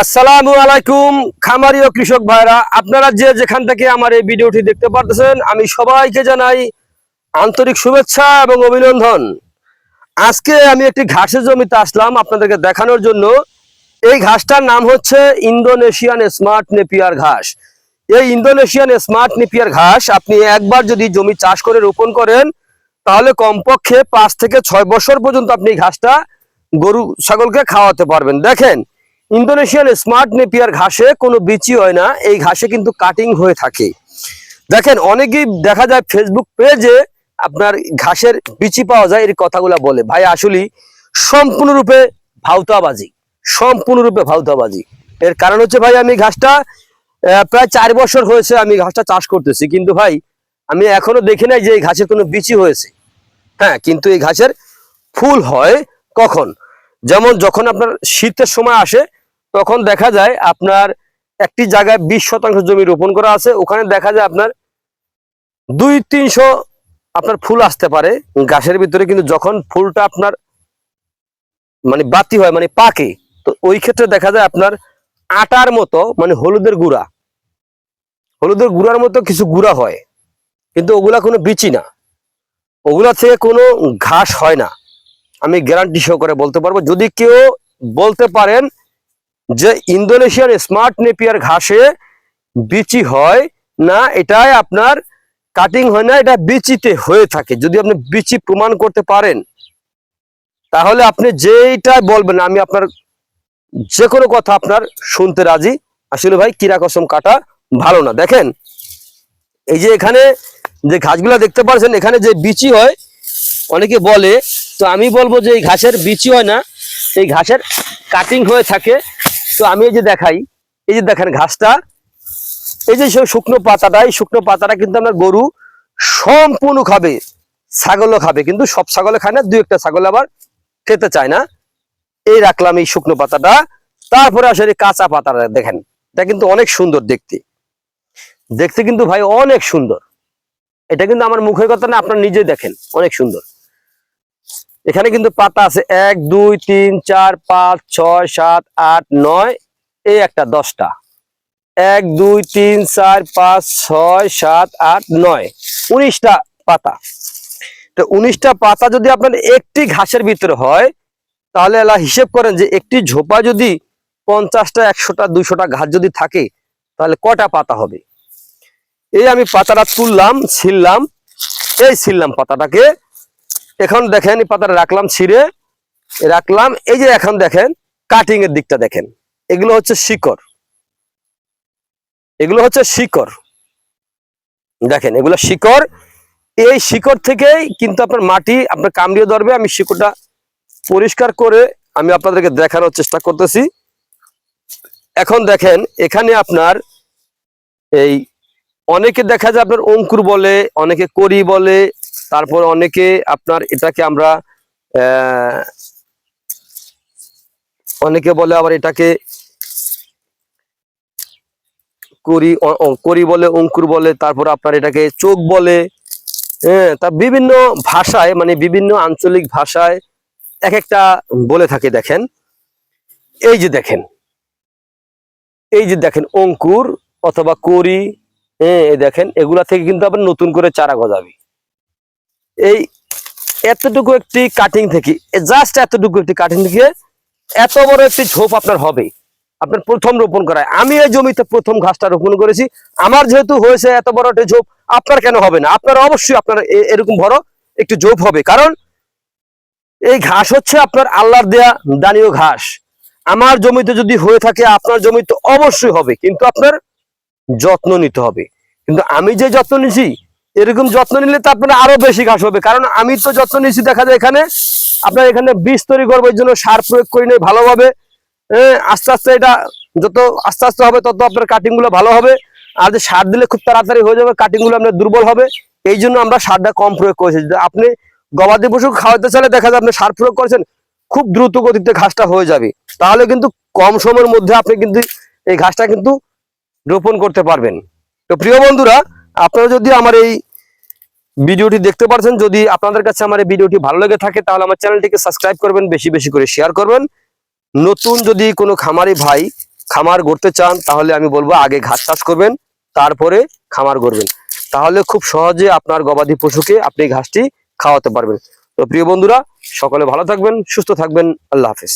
আসসালামু আলাইকুম, খামারি ও কৃষক ভাইরা। আপনারা যে যেখান থেকে আমার এই ভিডিওটি দেখতে পারতেছেন, আমি সবাইকে জানাই আন্তরিক শুভেচ্ছা এবং অভিনন্দন। আজকে আমি একটি ঘাসের জমিতে আসলাম আপনাদেরকে দেখানোর জন্য। এই ঘাসটার নাম হচ্ছে ইন্দোনেশিয়ান স্মার্ট নেপিয়ার ঘাস। এই ইন্দোনেশিয়ান স্মার্ট নেপিয়ার ঘাস আপনি একবার যদি জমি চাষ করে রোপণ করেন, তাহলে কমপক্ষে পাঁচ থেকে ছয় বছর পর্যন্ত আপনি ঘাসটা গরু, ছাগলকে খাওয়াতে পারবেন। দেখেন ইন্দোনেশিয়ান স্মার্ট নেপিয়ার ঘাসে কোনো বিচি হয় না, এই ঘাসে কিন্তু কাটিং হয়ে থাকে। দেখেন, অনেকেই দেখা যায় ফেসবুক পেজে আপনার ঘাসের বিচি পাওয়া যায়, এর কথাগুলা বলে। ভাই আসলে সম্পূর্ণরূপে ভাউতাবাজি সম্পূর্ণরূপে ভাউতাবাজি এর কারণ হচ্ছে, ভাই, আমি ঘাসটা প্রায় চার বছর হয়েছে আমি ঘাসটা চাষ করতেছি, কিন্তু ভাই, আমি এখনও দেখি নাই যে এই ঘাসের কোনো বিচি হয়েছে। হ্যাঁ কিন্তু এই ঘাসের ফুল হয় কখন? যেমন যখন আপনার শীতের সময় আসে তখন দেখা যায় আপনার একটি জায়গায় বিশ শতাংশ জমি রোপণ করা আছে, ওখানে দেখা যায় আপনার দুই, তিনশো আপনার ফুল আসতে পারে। গাছের ভিতরে কিন্তু যখন ফুলটা আপনার মানে বাতি হয় মানে পাকে, তো ওই ক্ষেত্রে দেখা যায় আপনার আটার মতো মানে হলুদের গুঁড়া। হলুদের গুঁড়ার মতো কিছু গুঁড়া হয়, কিন্তু ওগুলা কোনো বিচি না। ওগুলা থেকে কোনো ঘাস হয় না। আমি গ্যারান্টি সহকারে বলতে পারব, যদি কেউ বলতে পারেন যে ইন্দোনেশিয়ার স্মার্ট নেপিয়ার ঘাসে বিচি হয়, না, এটাই আপনার কাটিং হয় না, এটা বিচিতে হয়ে থাকে। যদি আপনি বিচি প্রমাণ করতে পারেন, তাহলে আপনি যেইটা বলবেন, আমি আপনার যে কোনো কথা আপনার শুনতে রাজি। আসলে ভাই কিরা কসম কাটা ভালো না। দেখেন, এই যে এখানে যে ঘাসগুলা দেখতে পাচ্ছেন এখানে যে বিচি হয়, অনেকে বলে, তো আমি বলব যে এই ঘাসের বিচি হয় না, এই ঘাসের কাটিং হয়ে থাকে। তো আমি এই যে দেখাই, এই যে দেখেন ঘাসটা, এই যে শুকনো পাতাটা, এই শুকনো পাতাটা কিন্তু আপনার গরু সম্পূর্ণ খাবে, ছাগলও খাবে, কিন্তু সব ছাগলে খায় না, দু একটা ছাগল আবার খেতে চায় না। এই রাখলাম এই শুকনো পাতাটা, তারপরে আসলে কাঁচা পাতাটা দেখেন, এটা কিন্তু অনেক সুন্দর দেখতে। দেখতে কিন্তু ভাই অনেক সুন্দর। এটা কিন্তু আমার মুখের কথা না, আপনার নিজে দেখেন, অনেক সুন্দর। এখানে কিন্তু পাতা আছে এক, দুই, তিন, চার, পাঁচ, ছয়, সাত, আট, নয়, এই একটা দশটা। এক, দুই, তিন, চার, পাঁচ, ছয়, সাত, আট, নয়, উনিশটা পাতা। তো উনিশটা পাতা যদি আপনার একটি ঘাসের ভিতরে হয়, তাহলে এলা হিসেব করেন যে একটি ঝোপা যদি পঞ্চাশটা, একশোটা দুশোটা ঘাস যদি থাকে, তাহলে কটা পাতা হবে? এই আমি পাতাটা তুললাম, ছিললাম, এই ছিললাম পাতাটাকে এখন দেখেন, এই পাতাটা রাখলাম ছিঁড়ে, রাখলাম, এই যে এখন দেখেন কাটিং এর দিকটা দেখেন, এগুলো হচ্ছে শিকড়, এগুলো হচ্ছে শিকড়, দেখেন, এগুলো শিকড়, এই শিকড় থেকেই কিন্তু আপনার মাটি, আপনার কামড়িয়ে ধরবে, আমি শিকড়টা পরিষ্কার করে আমি আপনাদেরকে দেখানোর চেষ্টা করতেছি। এখন দেখেন, এখানে আপনার এই অনেকে দেখা যায় আপনার অঙ্কুর বলে, অনেকে করি বলে তারপর অনেকে আপনার এটাকে আমরা অনেকে বলে আবার এটাকে করি করি বলে, অঙ্কুর বলে, তারপর আপনার এটাকে চোখ বলে হ্যাঁ তা বিভিন্ন ভাষায় মানে বিভিন্ন আঞ্চলিক ভাষায় এক একটা বলে থাকে, দেখেন। এই যে দেখেন, এই যে দেখেন, অঙ্কুর অথবা করি হ্যাঁ দেখেন, এগুলা থেকে কিন্তু আবার নতুন করে চারা গজাবে। এই এতটুকু একটি কাটিং থেকে জাস্ট এতটুকু একটি কাটিং থেকে এত বড় একটি ঝোপ আপনার হবে। আপনার প্রথম রোপণ করায় আমি এই জমিতে প্রথম ঘাসটা রোপণ করেছি। আমার যেহেতু হয়েছে এত বড় একটি ঝোপ, আপনার কেন হবে না? আপনার অবশ্যই আপনার এরকম বড় একটি ঝোপ হবে। কারণ এই ঘাস হচ্ছে আপনার আল্লাহর দেয়া দানীয় ঘাস। আমার জমিতে যদি হয়ে থাকে, আপনার জমিতে অবশ্যই হবে। কিন্তু আপনার যত্ন নিতে হবে। কিন্তু আমি যে যত্ন নিছি এরকম যত্ন নিলে তো আপনার আরও বেশি ঘাস হবে। কারণ আমি তো যত্ন নিছি দেখা যায় এখানে আপনার এখানে বীজ তৈরি করবার জন্য সার প্রয়োগ করি নেই ভালোভাবে। আস্তে আস্তে এটা যত আস্তে আস্তে হবে, তত আপনার কাটিংগুলো ভালো হবে। আর যে সার দিলে খুব তাড়াতাড়ি হয়ে যাবে কাটিংগুলো আপনার দুর্বল হবে। এই জন্য আমরা সারটা কম প্রয়োগ করেছি। আপনি গবাদি পশু খাওয়াতে চাইলে দেখা যায় আপনি সার প্রয়োগ করেছেন, খুব দ্রুত গতিতে ঘাসটা হয়ে যাবে। তাহলে কিন্তু কম সময়ের মধ্যে আপনি কিন্তু এই ঘাসটা কিন্তু রোপণ করতে পারবেন। তো প্রিয় বন্ধুরা আপনারা যদি আমার এই ভিডিওটি দেখতে পারছেন, যদি আপনাদের কাছে আমার এই ভিডিওটি ভালো লেগে থাকে, তাহলে আমার চ্যানেলটিকে সাবস্ক্রাইব করবেন, বেশি বেশি করে শেয়ার করবেন। নতুন যদি কোনো খামারি ভাই খামার গড়তে চান, তাহলে আমি বলব আগে ঘাস চাষ করবেন, তারপরে খামার গড়বেন। তাহলে খুব সহজে আপনার গবাদি পশুকে আপনি ঘাসটি খাওয়াতে পারবেন। তো প্রিয় বন্ধুরা, সকলে ভালো থাকবেন, সুস্থ থাকবেন, আল্লাহ হাফিজ।